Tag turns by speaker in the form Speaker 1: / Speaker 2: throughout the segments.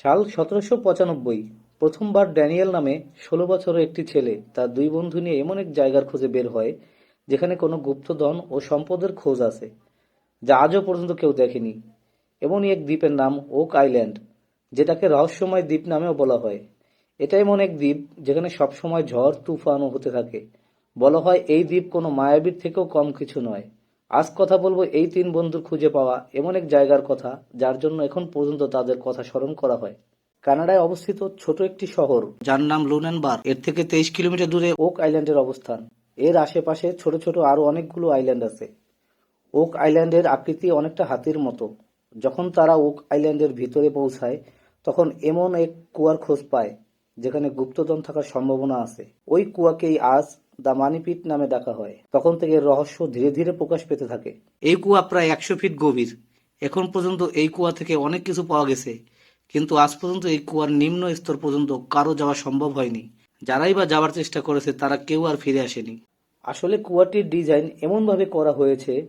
Speaker 1: সাল সতেরোশো পঁচানব্বই প্রথমবার ড্যানিয়েল নামে ষোলো বছরের একটি ছেলে তার দুই বন্ধু নিয়ে এমন এক জায়গার খোঁজে বের হয়, যেখানে কোনো গুপ্তধন ও সম্পদের খোঁজ আছে, যা আজও পর্যন্ত কেউ দেখেনি। এমনই এক দ্বীপের নাম ওক আইল্যান্ড, যেটাকে রহস্যময় দ্বীপ নামেও বলা হয়। এটা এমন এক দ্বীপ যেখানে সবসময় ঝড় তুফানও হতে থাকে। বলা হয় এই দ্বীপ কোনো মায়াবীর থেকেও কম কিছু নয়। আজ কথা বলব এই তিন বন্ধুর খুঁজে পাওয়া এমন এক জায়গার কথা, যার জন্য এখন পর্যন্ত তাদের কথা স্মরণ করা হয়। কানাডায় অবস্থিত ছোট একটি শহর, যার নাম লুনেনবার এর থেকে তেইশ কিলোমিটার দূরে ওক আইল্যান্ডের অবস্থান। এর আশেপাশে ছোট ছোট আরও অনেকগুলো আইল্যান্ড আছে। ওক আইল্যান্ডের আকৃতি অনেকটা হাতির মতো। যখন তারা ওক আইল্যান্ডের ভিতরে পৌঁছায়, তখন এমন এক কুয়ার খোঁজ পায়, যেখানে গুপ্তধন থাকার সম্ভাবনা আছে। ওই কুয়াকেই আজ দ্য মানিপিট নামে ডাকা হয়। তখন থেকে রহস্য ধীরে ধীরে প্রকাশ পেতে থাকে। এই কুয়া প্রায় একশো ফিট গভীর। এখন পর্যন্ত এই কুয়া থেকে অনেক কিছু পাওয়া গেছে। কিন্তু আজ পর্যন্ত এই কুয়ার নিম্ন স্তর পর্যন্ত কারও যাওয়া সম্ভব হয়নি। যারাই বা যাওয়ার চেষ্টা করেছে, তারা কেউ আর ফিরে আসেনি। আসলে কুয়াটির ডিজাইন এমনভাবে করা হয়েছে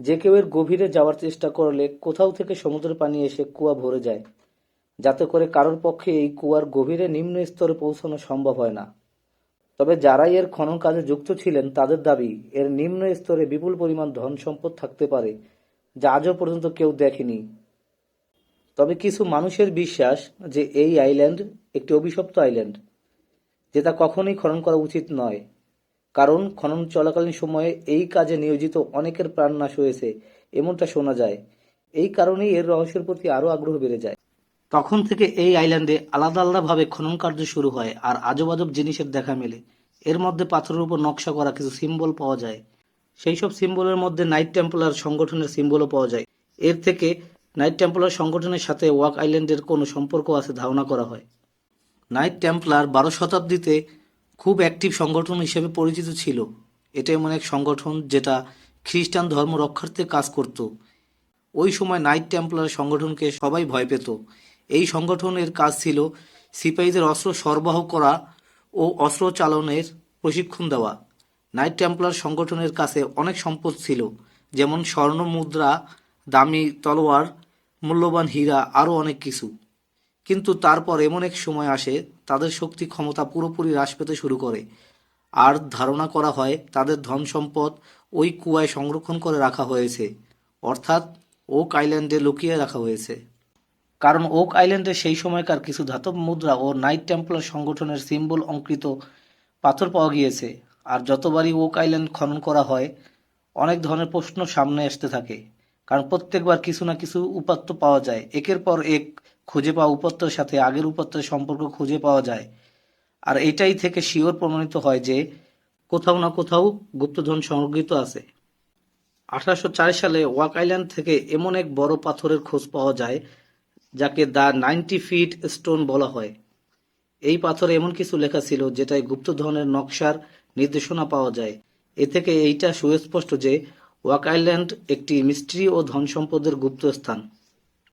Speaker 1: যে কেউ এর গভীরে যাওয়ার চেষ্টা করলে কোথাও থেকে সমুদ্রের পানি এসে কুয়া ভরে যায়। যাতে করে কারোর পক্ষে এই কুয়ার গভীরে নিম্ন স্তরে পৌঁছানো সম্ভব হয় না। তবে যারাই এর খনন কাজে যুক্ত ছিলেন, তাদের দাবি, এর নিম্ন স্তরে বিপুল পরিমাণ ধন সম্পদ থাকতে পারে, যা আজও পর্যন্ত কেউ দেখেনি। তবে কিছু মানুষের বিশ্বাস যে এই আইল্যান্ড একটি অভিশপ্ত আইল্যান্ড যেটা কখনোই খনন করা উচিত নয়। কারণ খনন চলাকালীন সময়ে এই কাজে নিয়োজিত অনেকের প্রাণ নাশ হয়েছে, এমনটা শোনা যায়। এই কারণেই এর রহস্যের প্রতি আরও আগ্রহ বেড়ে যায়। তখন থেকে এই আইল্যান্ডে আলাদা আলাদাভাবে খনন কার্য শুরু হয় আর আজব আজব জিনিসের দেখা মেলে। এর মধ্যে পাথরের উপর নকশা করা কিছু সিম্বল পাওয়া যায়। সেই সব সিম্বলের মধ্যে নাইট টেম্পলার সংগঠনের সিম্বলও পাওয়া যায়। এর থেকে নাইট টেম্পলার সংগঠনের সাথে ওয়াক আইল্যান্ডের কোনো সম্পর্ক আছে ধারণা করা হয়। নাইট টেম্পলার বারো শতাব্দীতে খুব অ্যাক্টিভ সংগঠন হিসেবে পরিচিত ছিল। এটা এমন এক সংগঠন যেটা খ্রিস্টান ধর্ম রক্ষার্থে কাজ করত। ওই সময় নাইট টেম্পলার সংগঠনকে সবাই ভয় পেত। এই সংগঠনের কাজ ছিল সিপাহীদের অস্ত্র সরবরাহ করা ও অস্ত্র চালনের প্রশিক্ষণ দেওয়া। নাইট টেম্পলার সংগঠনের কাছে অনেক সম্পদ ছিল, যেমন স্বর্ণ মুদ্রা, দামি তলোয়ার, মূল্যবান হীরা, আরও অনেক কিছু। কিন্তু তারপর এমন এক সময় আসে, তাদের শক্তি ক্ষমতা পুরোপুরি হ্রাস পেতে শুরু করে। আর ধারণা করা হয়, তাদের ধন সম্পদ ওই কুয়ায় সংরক্ষণ করে রাখা হয়েছে, অর্থাৎ ওক আইল্যান্ডে লুকিয়ে রাখা হয়েছে। কারণ ওক আইল্যান্ডে সেই সময়কার কিছু ধাতব মুদ্রা ও নাইট টেম্পলার সংগঠনের সিম্বল অঙ্কৃত পাথর পাওয়া গিয়েছে। আর যতবারই ওক আইল্যান্ড খনন করা হয়, অনেক ধরনের প্রশ্ন সামনে আসতে থাকে, কারণ প্রত্যেকবার কিছু না কিছু উপাত্ত পাওয়া যায়। একের পর এক খুঁজে পাওয়া উপাত্তর সাথে আগের উপাত্তের সম্পর্ক খুঁজে পাওয়া যায়। আর এটাই থেকে শিওর প্রমাণিত হয় যে কোথাও না কোথাও গুপ্তধন সংরক্ষিত আছে। আঠারোশো চার সালে ওয়াক আইল্যান্ড থেকে এমন এক বড় পাথরের খোঁজ পাওয়া যায় যাকে দ্য নাইনটি ফিট স্টোন বলা হয়। এই পাথরে এমন কিছু লেখা ছিল যেটায় গুপ্তধনের নকশার নির্দেশনা পাওয়া যায়। এ থেকে এইটা সুস্পষ্ট যে ওয়াক আইল্যান্ড একটি মিস্ট্রি ও ধন সম্পদের গুপ্ত স্থান।